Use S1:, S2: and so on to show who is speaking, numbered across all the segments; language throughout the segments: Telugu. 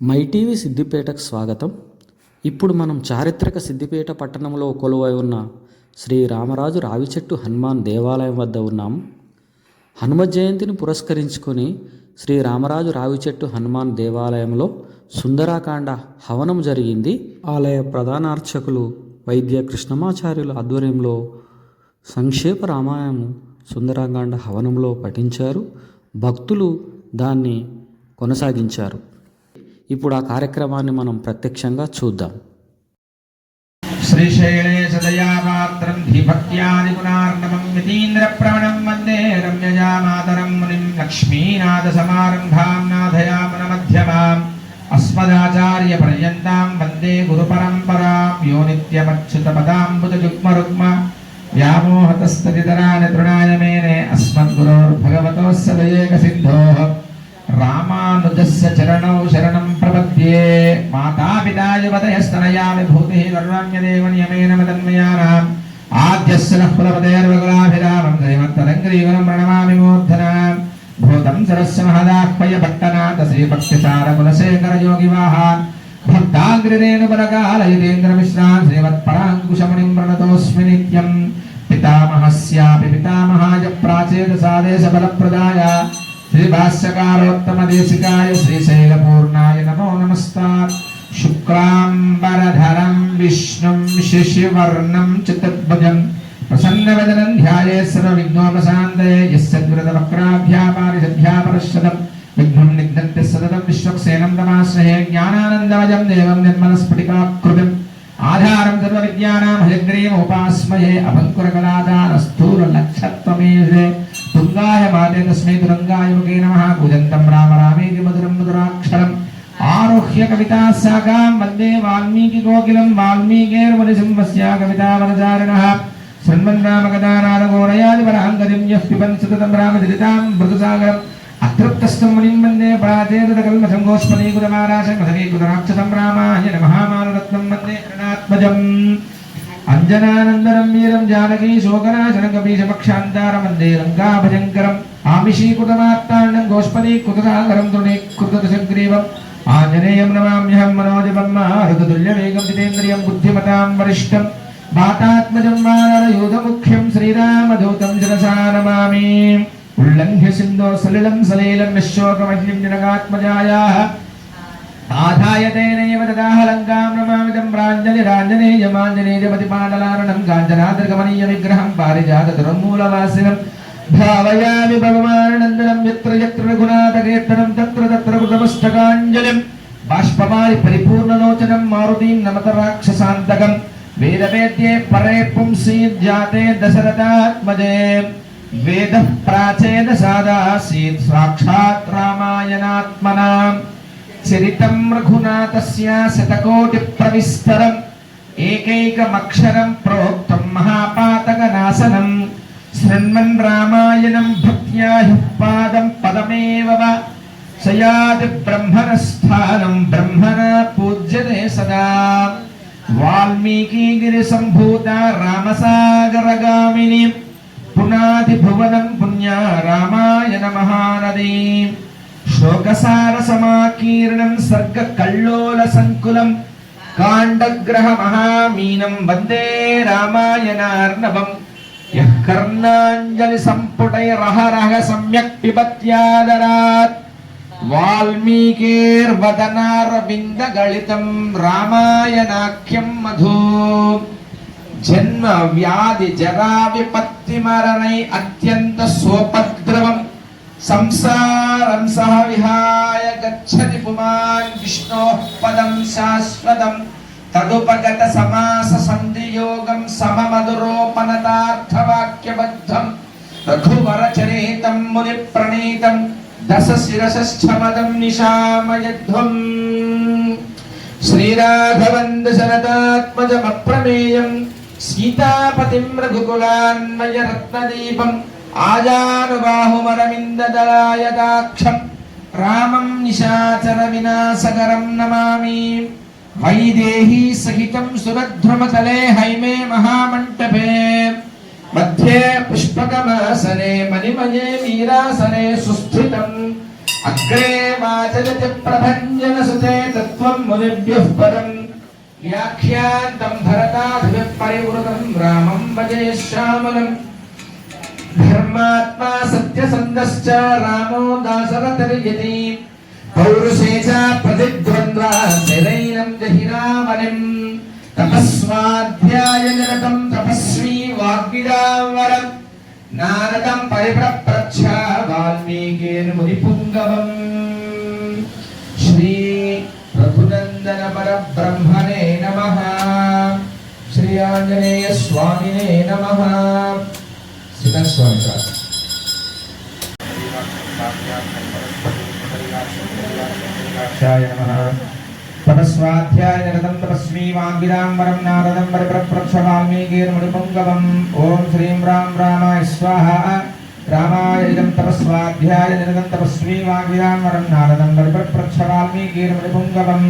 S1: మైటీవీ సిద్దిపేటకు స్వాగతం. ఇప్పుడు మనం చారిత్రక సిద్దిపేట పట్టణంలో కొలువై ఉన్న శ్రీ రామరాజు రావిచెట్టు హనుమాన్ దేవాలయం వద్ద ఉన్నాము హనుమ జయంతిని పురస్కరించుకొని శ్రీ రామరాజు రావిచెట్టు హనుమాన్ దేవాలయంలో సుందరాకాండ హవనం జరిగింది. ఆలయ ప్రధాన అర్చకులు వైద్య కృష్ణమాచార్యుల ఆధ్వర్యంలో సంక్షేప రామాయణం సుందరాకాండ హవనంలో పఠించారు. భక్తులు దాన్ని కొనసాగించారు. ఇప్పుడు ఆ కార్యక్రమాన్ని మనం ప్రత్యక్షంగా చూద్దాం.
S2: శ్రీశైలే సదయామాత్రం ధీభక్త్యాది పునార్ణవం మితీంద్ర ప్రవణం వందే రమ్యజా మాతరం మునిం లక్ష్మీనాథ సమారంభాం నాథయామన మధ్యమాం అస్మదాచార్య పర్యంతాం వందే గురు పరంపరాం యో నిత్యమచ్యుత పదాంబుత యుగ్మ రుగ్మ व्यामोहतस्तदितराणि तृणाय मेने अस्मद्गुरोर्भगवतोस्य दयेकसिन्धोः रामानुजस्य चरणौ शरणं प्रपद्ये मातापिता युवतयस्तनयामि भूतिः गर्वम्यदेव नियमेन मदन्मयानाम् आद्यस्य नः कुलपतेर्वकुलाभिरामं श्रीमत्तरङ्ग्रीवनं प्रणमामि मूर्धनाम् भूतं सरस्य महदाह्वय भट्टनाथ श्रीभक्तिसारकुलशेखरयोगिवाहान् भक्ताग्रदेनुपरकालयतेन्द्रमिश्रान् श्रीमत्पराङ्कुशमुनिं प्रणतोऽस्मि नित्यम् పితామహస్యాపి పితామహాయ ప్రాచేదసాదేశబలప్రదాయ శ్రీభాష్యకారోత్తమదేశికాయ శ్రీశైలపూర్ణాయ నమో నమస్తా శుక్లాంబరధరం విష్ణుం శశివర్ణం చతుర్భుజం ప్రసన్నవదనం ధ్యాయే సర్వ విఘ్నోపశాంతయే యస్యద్వృతవక్రాభ్యాపారిషద్భ్యాపరశ్చదం విఘ్నం నిఘ్నంతి సతతం విశ్వక్సేనం తమాశ్రయే జ్ఞానానందాయం దేవం నిర్మలస్ఫటికాకృతిం तमाश्रये ज्ञानानन्दमयं देवं निर्मलस्फटिकाकृतिम् आधारं सर्वविद्यानां हयग्रीवमुपास्मये अभङ्कुरकलादानस्थूललक्षत्वमेषे तुङ्गाय माते तस्मै तुरङ्गाय मुखे नमः कूजन्तं राम रामेति मधुरं मधुराक्षरम् आरुह्य कवितासागां वन्दे वाल्मीकिकोकिलं वाल्मीकेर्वनिसिंहस्य कवितावनचारिणः शृण्वन् रामकथानादगोरयादिपराङ्गतिं यः पिबन् सततं रामचरितां मृदुसागरम् अतृप्तस्थं मुनिं वन्दे पराचेतकल्मषं गोस्मदीकृतमाराशं मदगीकृतराक्षसं रामाय नमः मानरत्नं वन्दे करणात्मजम् अञ्जनानन्दनं वीरं जानकी शोकनाशनकबीजपक्षान्तारं वन्दे लङ्काभजङ्करम् आमिषीकृतमात्ताण्डं गोष्पदीकृतसागरं तृणीकृतदशग्रीवम् आञ्जनेयं नमाम्यहं मनोजपं मारुततुल्यवेगं जितेन्द्रियं बुद्धिमतां वरिष्ठं मातात्मजं वानरयूथमुख्यं श्रीरामदूतं शिरसा नमामि ఉల్లంఘ్య సలిలం సలీలం విశ్వోకమహ్యం జనగాత్మజాయా ఆధాయతేనైవ తదాహలంకాం నమామిదం రాంజలిరాంజనేయమాంజనేయపతిపాటలారణం కాంచనాద్రికమనీయ విగ్రహం పారిజాత దుర్మూలవాసినం భావయామి భగవానందనం ఎత్ర ఎత్ర రఘునాథకీర్తనం తత్ర తత్ర కృతమస్తకాంజలిం బాష్పమాలి పరిపూర్ణలోచనం మారుతీం నమత రాక్షసాంతకం వేదవేద్యే పరే పుంసీ జాతే దశరథాత్మజే వేద ప్రాచేన సాదాసీత్ సాక్షాత్ రామాయణాత్మనా చరితం రఘునాథస్య శతకోటి ప్రవిస్తరం ఏకైకమక్షరం ప్రోక్తం మహాపాతక నాశనం శృణ్వన్ రామాయణం భక్త్యాహి పాదం పదమేవ సయాది బ్రహ్మణస్థానం బ్రహ్మణ పూజ్యతే సదా వాల్మీకి గిరి సంభూత రామసాగరగామిని పునాది భువనం పుణ్య రామాయణ మహానదీ. శోకసార సమాకీర్ణం సర్గ కల్లోల సంకులం. కాండగ్రహ మహామీనం వందే రామాయణార్ణవం. యః కర్ణాంజలి సంపుటై రహ సమ్యక్ పిబత్యాదరాత్. వాల్మీకేర్వదనారవింద గళితం రామాయణాఖ్యం మధూ. జన్మ వ్యాధి జరా విపత్తి మరణై అత్యంత సోపద్రవం. సంసారం సహ విహాయ గచ్చతి పుమాన్ విష్ణో పదం శాశ్వతం. తదుపగత సమాస సంధియోగం సమమధురోపనతార్థవాక్యబద్ధం. రఘువర చరితం ముని ప్రణీతం దశ శిరసమదం నిశామయధ్వం. శ్రీరాఘవం దశరథాత్మజమప్రమేయం సీతాపతిం రఘుకులాన్మయ రత్నదీపం ఆజానుబాహుమరమిందదలాయదాక్షం రామం నిశాచర వినాశకరం నమామి. వైదేహీ సహితం సురధ్రుమతలే హైమే మహామంటపే. మధ్యే పుష్పకమాసనే మణిమయే వీరాసనే సుస్థితం. అగ్రే మాచరతి ప్రభంజన సుతే తత్వం మునిభ్యః పరం. వ్యాఖ్యాంతం భరతాధిప పరివృతం రామం భజే శ్యామలం ధర్మాత్మా సత్యసంధశ్చ రామో దాసరతర్యతి పౌరుషే చ ప్రతిద్వంద్వా శరైనం జహి రామణిం తపస్వాధ్యాయనిరతం తపస్వీ వాగ్విదాంవరం నారదం పరిప్రప్రచ్ఛ వాల్మీకేన మునిపుంగవం. आंजनेय स्वामिने नमः। सीता स्वामी का तपस्वाध्यायरतं तपस्वी वाङ्गिदाम्बरं नारदं वरप्रक्षवाल्मीकिर्मणिपुङ्गवम् ॐ श्रीं राम रामाय स्वाहा। रामाय इदं तपस्वाध्यायनिरतं तपस्वी वाङ्गिदाम्बरं नारदं वरप्रक्षवाल्मीकिर्मणिपुङ्गवम्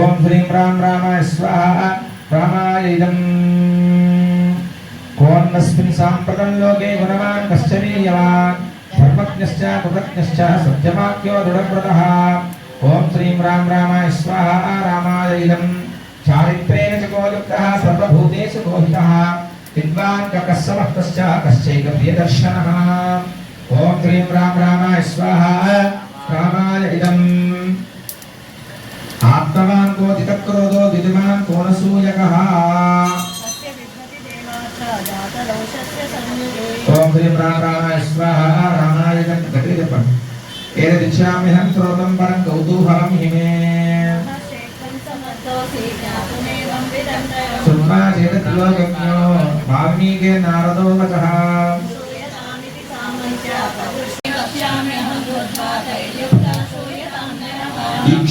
S2: ॐ श्रीं राम रामाय स्वाहा। వాల్మీకీర్మునిపుంగవం కోన్నస్మిన్ సాంప్రతం లోకే గుణవాన్ కశ్చ వీర్యవాన్ ధర్మజ్ఞశ్చ కృతజ్ఞశ్చ సత్యవాక్యో దృఢవ్రతః ఓం శ్రీం రామ రామాయ స్వాహ రామాయ చారిత్రేణ చ గోయుక్తః సర్వభూతేషు గోహితः. విద్వాన్ కకः సమస్తశ్చ కశ్చైక ప్రియదర్శనः. ఓం శ్రీం రామ రామాయ స్వాహ రామాయ भक्तवान् कोधितक्रोधो द्वितिमान्
S3: कोणसूयकः? ॐ ह्रीं रामरामाय
S2: स्वाहा रामाय घटिजपन् येन दीक्षाम्यहं
S3: स्रोतं परं कौतूहलं हिमे। सुन्मा चेत् त्रिलोकज्ञो वाल्मीके नारदोलकः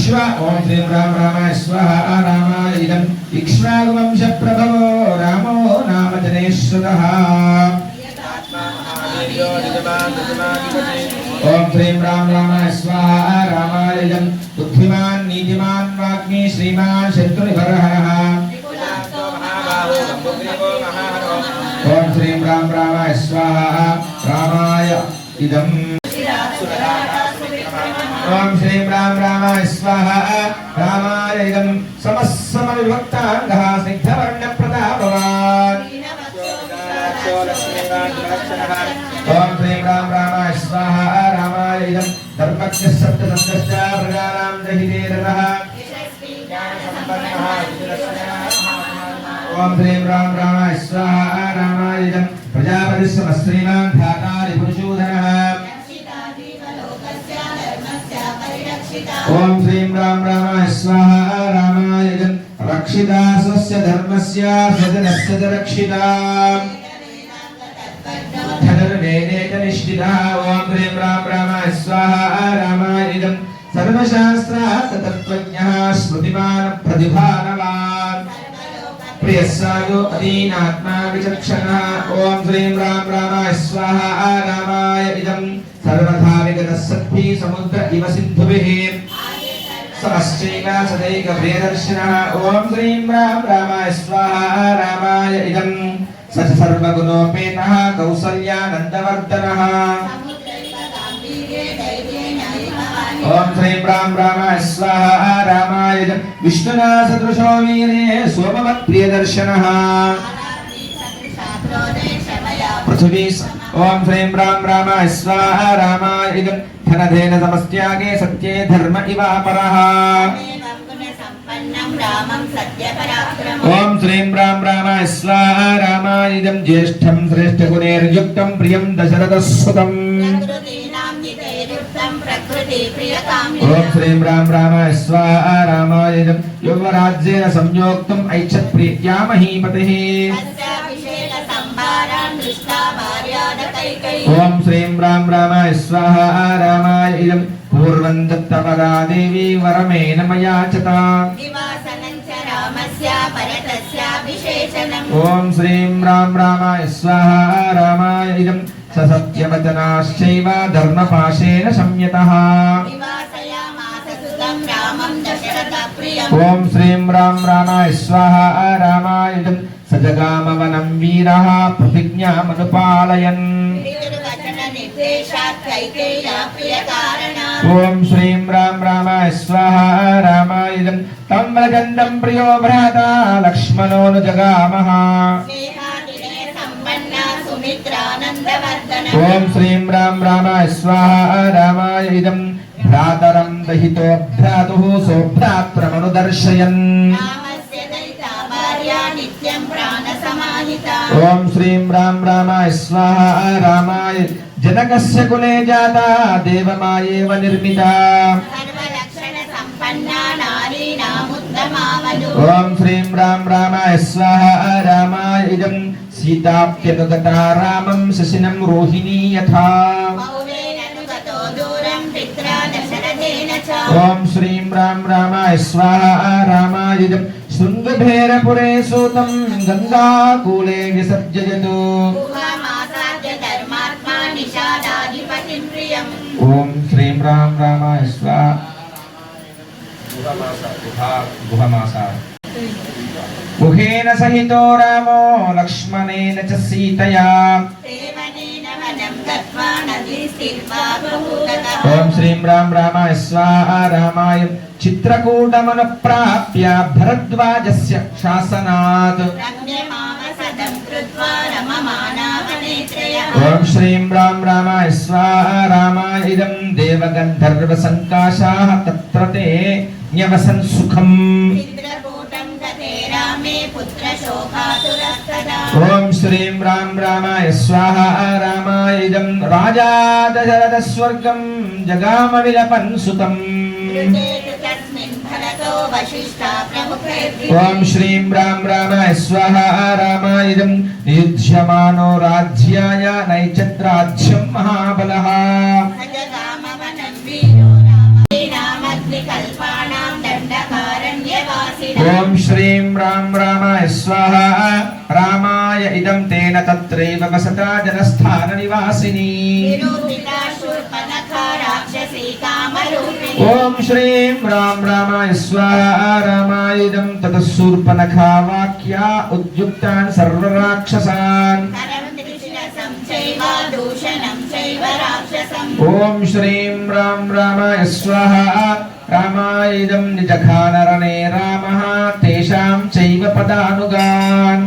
S2: ఇక్ష్వ ఓం శ్రీం రామ రామాయ స్వహ రామాయ ఇదం ఇక్ష్వాగవంశ ప్రభవో రామో
S3: నామజనేశ్వర
S2: ఓం శ్రీం రామ రామాయ స్వాహ రామాయ ఇదం బుద్ధిమాన్ నీతిమాన్ వాగ్మి శ్రీమాన్
S3: శత్రునిభర
S2: ఓం శ్రీం రామ రామాయ స్వాహ రామాయ ఇదం ఓం శ్రీం రామ రామ స్వాహ రామాయ ఇదం సమస్సమ విభక్తాంగ స్నిగ్ధవర్ణ ప్రతాపవాన్ ఓం శ్రీం రామ రామ స్వాహ రామాయ ధర్మజ్ఞ సప్త సప్తసంగశ్చ ప్రజానాం దహితే దహిదేరః ఓం శ్రీం రామ రామ స్వాహ రామాయ ప్రజాపతి ప్రజాపతిశ్రమ శ్రీమాన్ ధాతారి పురుషోధనః ఓం శ్రీం రామ్ రామాయ స్వాహ రామాయ ఇదం రక్షితా స్వస్య ధర్మస్య స్వజనస్య చ రక్షితా ధనుర్వేదేక నిష్ఠితా ఓం హ్రీం రామ్ రామాయ స్వాహ రామాయ ఇదం సర్వశాస్త్రార్థ తత్వజ్ఞః స్మృతిమాన్ ప్రతిభానవాన్ ప్రియస్సాయో అదీనాత్మా విచక్షణ ఓం శ్రీం రామ్ రామాయ స్వాహ రామాయ ఇదం సర్వథా విగత సదైక ప్రియదర్శిన ఓం శ్రీం రామ్ రామాయ స్వాహ రామాయ ఇదం సచ సర్వగుణోపేత కౌసల్యానందవర్ధన ఓం శ్రీం రామ్ రామాయ స్వాహ రామాయ విష్ణునా సదృశో వీరే సోమవత్ ప్రియదర్శనः పృథివీ ఓం శ్రీం రామ్ రామ స్వాహ రామాయ ఇదం ధనధేన సమస్త్యాగే సత్యే ధర్మ ఇవాపరः.
S3: సంపన్నం
S2: ఓం శ్రీం రామ్ రామ స్వాహ రామాయ ఇదం జ్యేష్ఠం శ్రేష్ఠగుణేర్యుక్తం ప్రియం దశరథసుతం ఓం శ్రీం రామ్ రామ స్వాహ రామాయ యువరాజ్యేన సంయోక్తం ఐచ్ఛత్ ప్రీత్యా మహీపతి ఓం శ్రీం రామ్ రామాయ స్వాహ రామాయ ఇదం. పూర్వం దత్తపదా దేవి వరమేణ మయాచత ఓం శ్రీం రామ్ రామాయ స్వాహ రామాయ ఇదం. స సత్యవచనాశ్చైవ ధర్మపాశేన సంయతః. ఓం శ్రీం రామ్ రామాయ స్వాహ రామాయ ఇదం. సజగామవనం వీరः ప్రతిజ్ఞామనుపాలయన్ ఓం శ్రీం రాం రామాయ స్వాహ రామాయుధం తం వ్రజంతం ప్రియో భ్రాత లక్ష్మణోను జగామః
S3: స్నేహాదినే సంపన్న సుమిత్రానందవర్ధన
S2: ఓం శ్రీం రాం రామాయ స్వాహ రామాయ ఇదం భ్రాతరం దహితో భ్రాతు సోభ్రాత్రమనుదర్శయన్
S3: రామస్య
S2: ఓం శ్రీం రామ్ రామాయ స్వాహ రామాయ జనకస్య కులే జాత దేవమాయేవ నిర్మిత. ఓం శ్రీం రామ్ రామాయ స్వాహ రామాయ ఇదం సీతాప్యనుగత రామం శశినం రోహిణీ యథా. ఓం శ్రీం రామ్ రామాయ స్వాహ రామాయుజం శృంగభేరపురే సూతం గంగాకూలే విసర్జయతు. ఓం శ్రీం రాం రామాయ గుహమాస గుహేన సహితో రామో లక్ష్మణేన చ సీతయా. ఓం శ్రీం రామ్ రామాయ స్వాహ రామాయ చిత్రకూటమును ప్రాప్య భరద్వాజస్య శాసనాత్. ఓం శ్రీం రామ్ రామాయ స్వాహ రామాయ ఇదం దేవగంధర్వ సంకాశాః తత్ర తే న్యవసన్ సుఖం.
S3: పుత్ర శోకాతురస్తదా
S2: ఓం శ్రీం రాం రామాయ స్వాహ రామాయ ఇదం రాజా దశరథ స్వర్గం జగామ విలపన్ సుతం. ఓం శ్రీం రాం రామాయ స్వాహ రామాయ ఇదం నియుధ్యమానో రాజ్యాయ నైచత్రాజ్యం మహాబలః.
S3: రామ
S2: ఓం శ్రీం రాం రామాయ స్వాహ ఇదం తేన తత్రైవ వసతా జనస్థాన నివాసిని. ఓం శ్రీం రాం రామాయ స్వాహ రామాయ ఇదం తతశూర్పనఖా వాక్యా ఉద్యుక్తాన్ సర్వరాక్షసాన్. ఓం శ్రీం రాం రామాయ స్వాహ రామాయ ఇదం నిజఖానరణే రామః తేషాం చైవ పదానుగాన్.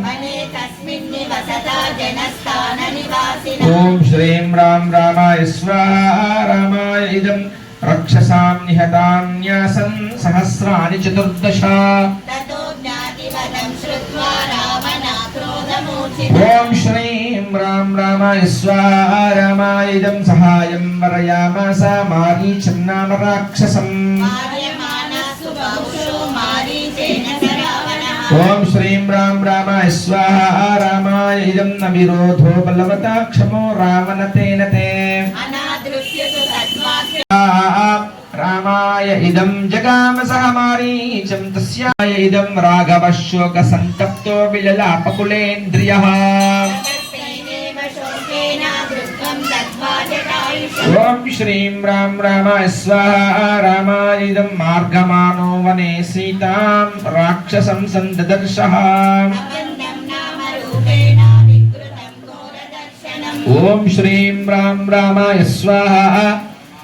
S2: ఓం శ్రీం రాం రామాయ స్వాహ రామాయ ఇదం రక్షసాం నిహతాన్యాసన్ సహస్రాణి చతుర్దశ ఓం శ్రీం రాం రామాయ స్వాహ రామాయ ఇదం సహాయం వరయామాస మారీచం నామ రాక్షసం
S3: మారీచేన
S2: ఓం శ్రీం రాం రామాయ స్వాహ రామాయ ఇదం న విరోధో బలవతా క్షమో రావణ తేన తే రామాయ ఇదం జగామ సహ మారీచం తస్యాయ ఇదం రాఘవ శోక సంతప్తో విలలాపకులేంద్రియః ఓం శ్రీం రాం రామాయ స్వాహ రామాయ ఇదం మార్గమానో వనే సీతాం రాక్షసం
S3: ఘోరదర్శనం
S2: ఓం శ్రీం రాం రామాయ స్వాహ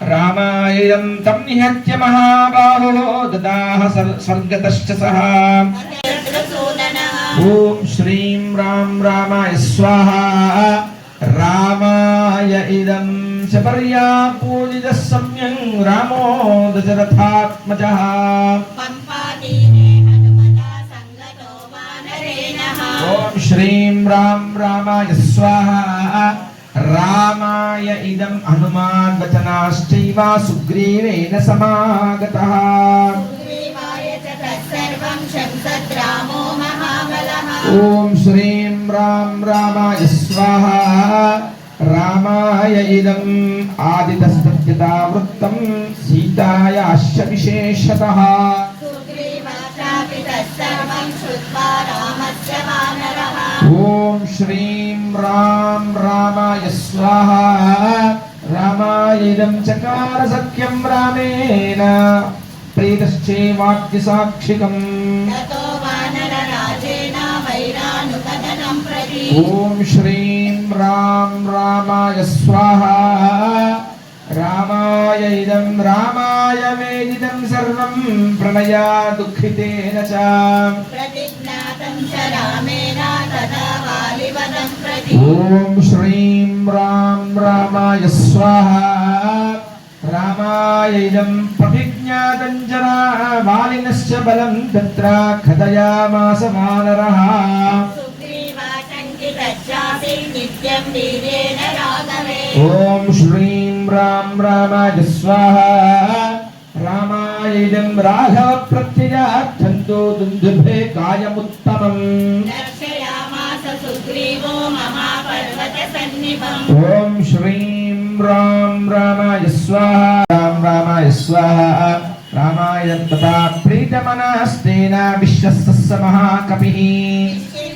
S2: రామాయం తం నిహత్య మహాబాహో దదాహ స్వర్గతశ్చ సహ ఓం శ్రీం రాం రామాయ స్వాహ రామాయ ఇదం శపర్యా పూజిత సమ్యం రామో దశరథాత్మజః ఓం శ్రీం రాం రామాయ స్వాహ రామాయ ఇదం హనుమాన్ వచనాశ్చైవ సుగ్రీవేణ సమాగతః
S3: సుగ్రీవాయ చ తత్సర్వం శంసద్రామో మహాబలః
S2: ఓం శ్రీం రాం రామాయ స్వాహ. రామాయ ఇదం ఆదితస్తద్యతావృత్తం సీతాయాశ్చ విశేషతః
S3: సుగ్రీవాచాపి తత్సర్వం శ్రుత్వా రామస్య వానరः
S2: ఓం శ్రీం రాం రామాయ ॐ श्रीं राम रामाय
S3: स्वाहा रामाय इदं
S2: रामाय वेदितं सर्वं प्रणया दुःखितेन च। ॐ श्रीं राम रामाय स्वाहा रामाय इदं
S3: प्रतिज्ञातं च
S2: वालिनश्च बलं तत्र खदयामास वानरः ॐ श्रीं राम रामाय स्वाहा रामायणं राघवप्रत्ययार्थं तु दुन्दुभे
S3: कायमुत्तमम् ॐ श्रीं राम
S2: रामाय स्वाहा राम रामाय स्वाहा रामाय तथा प्रीतमनास्तेन विश्वस्तस्य महाकपिः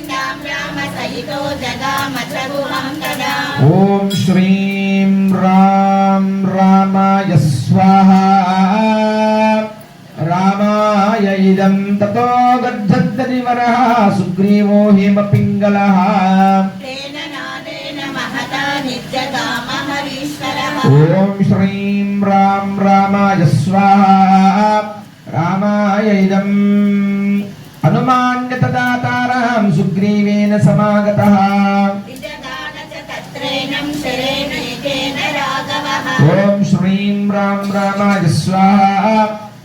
S2: ॐ
S3: श्रीं राम रामाय
S2: स्वाहा रामाय इदं ततो गच्छद्दरिवरः सुग्रीवो हिमपिङ्गलः ॐ श्रीं राम रामाय स्वाहा रामाय
S3: इदम् अनुमान्यतदाता తాం సుగ్రీవేణ సమాగత.
S2: ఓం శ్రీం రామ్ రామాయ స్వాహ.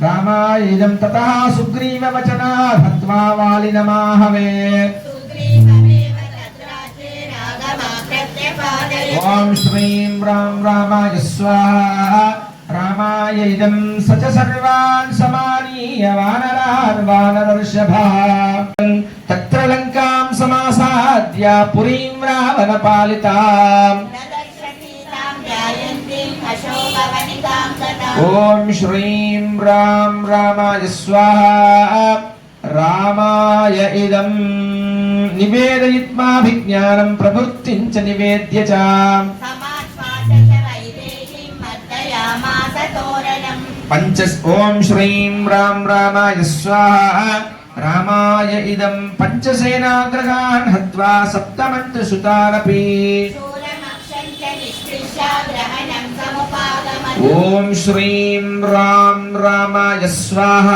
S2: రామాయ ఇదం తత సుగ్రీవ
S3: వచనా భత్వా వాలి నమాహవే.
S2: ఓం శ్రీం రామ్ రామాయ స్వాహ. రామాయ ఇదం సచ సర్వాన్ సమానీయ వానరాన్ వానరర్షభ. తత్ర లంకాం సమాసాద్య పురీం రావణ పాలితాం ఓం శ్రీం రాం రామాయ స్వాహ రామాయ ఇదం నివేదయిత్మాభిజ్ఞానం ప్రవృత్తించ నివేద్య చ పంచ ఓం శ్రీం రాం రామాయ స్వాహ రామాయ ఇదం పంచసేనాగ్రహాన్ హత్వా
S3: సప్తమంతు సుతారపి
S2: ఓం శ్రీం రామ్ రామాయ స్వాహ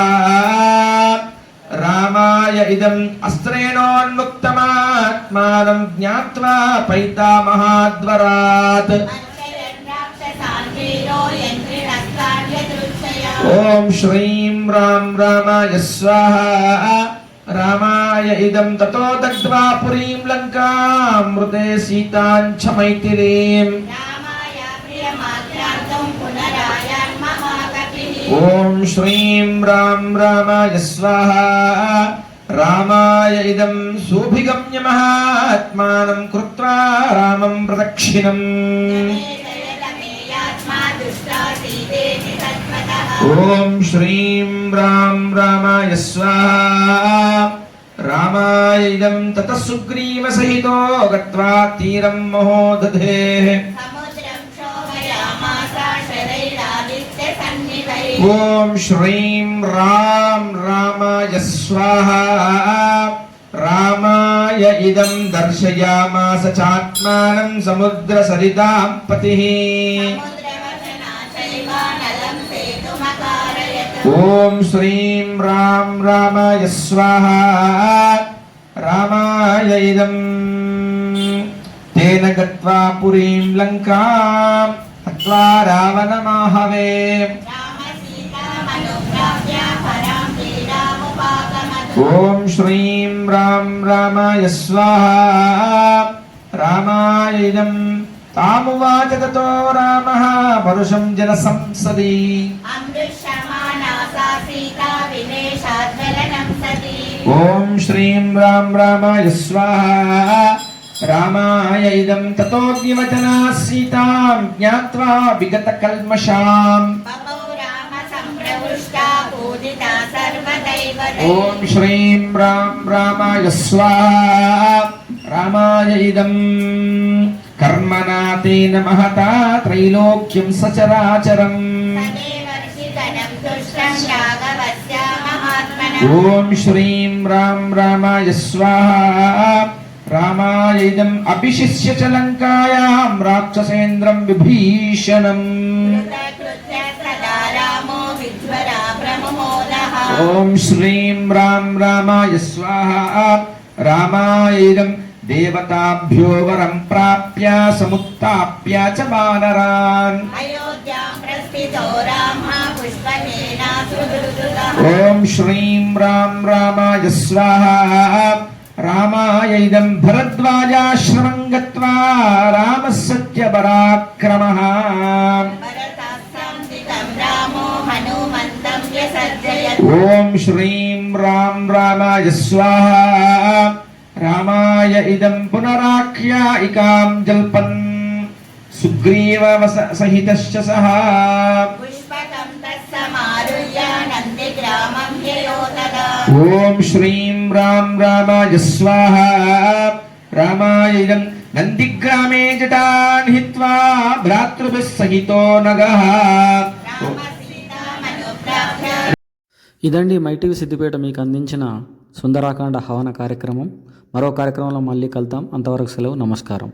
S2: రామాయ ఇదం అస్త్రేణోన్ముక్తమాత్మానం జ్ఞాత్వా పైతామహాద్వరాత్ ఓం శ్రీం రాం రామాయ స్వాహ. రామాయ ఇదం తతో దగ్ధ్వా పురీం లంకామృతే సీతాంచ మైథిలీం. ఓం శ్రీం రాం రామాయ స్వాహ. రామాయ ఇదం సూభిగమ్య మహాత్మానం కృత్వా రామం ప్రదక్షిణం. ఓం శ్రీం రాం రామాయ స్వాహా. రామాయ ఇదం తత సుగ్రీవ సహితో గత్వా తీరం మహోదధే ఓం శ్రీం రాం రామాయ స్వాహా. రామాయ ఇదం దర్శయామాస చాత్మానం సముద్ర సరితాం పతిః. ఓం శ్రీం రాం రామాయ స్వాహ రామాయ ఇదం. తేన గత్వా పురీం లంకాం హత్వా రావణమాహవే. ఓం శ్రీం రాం రామాయ స్వాహ రామాయ తామువాచగతో రామ పరుషం జన సంసది. ఓం శ్రీం రాం రామాయ స్వాహ రామాయ ఇదం తతోగ్నివచనా సీతాం జ్ఞాత్వా విగత కల్మషాం. ఓం శ్రీం రాం రామాయ స్వాహ రామాయ ఇదం. కర్మనాథేన మహతా త్రైలోక్యం సచరాచరం ఓం శ్రీం రాం రామాయ స్వాహా రామాయదం అభిశిష్య చ లంకాయాం రాక్షసేంద్రం విభీషణం ఓం శ్రీం రాం రామాయ స్వాహా రామాయదం देवताभ्यो वरं प्राप्य, समुत्थाप्य च वानरान्।
S3: ॐ श्रीं राम
S2: रामाय स्वाहा। रामाय इदं भरद्वाजाश्रमं गत्वा रामसत्यपराक्रमः। ॐ
S3: श्रीं राम
S2: रामाय स्वाहा। రామాయ ఇదం పునరాఖ్యాయికాం జల్పన్ సుగ్రీవ
S3: సహిత
S2: ఓం శ్రీం రాం రామాయ స్వాహ. రామాయ ఇదం నందిగ్రామే జటాన్ హిత్వా భ్రాతృభిస్ సహితో నగః.
S1: ఇదండి మైటివి సిద్దిపేట మీకు అందించిన సుందరాకాండ హవన కార్యక్రమం. మరో కార్యక్రమంలో మళ్ళీ కలుద్దాం. అంతవరకు సెలవు. నమస్కారం.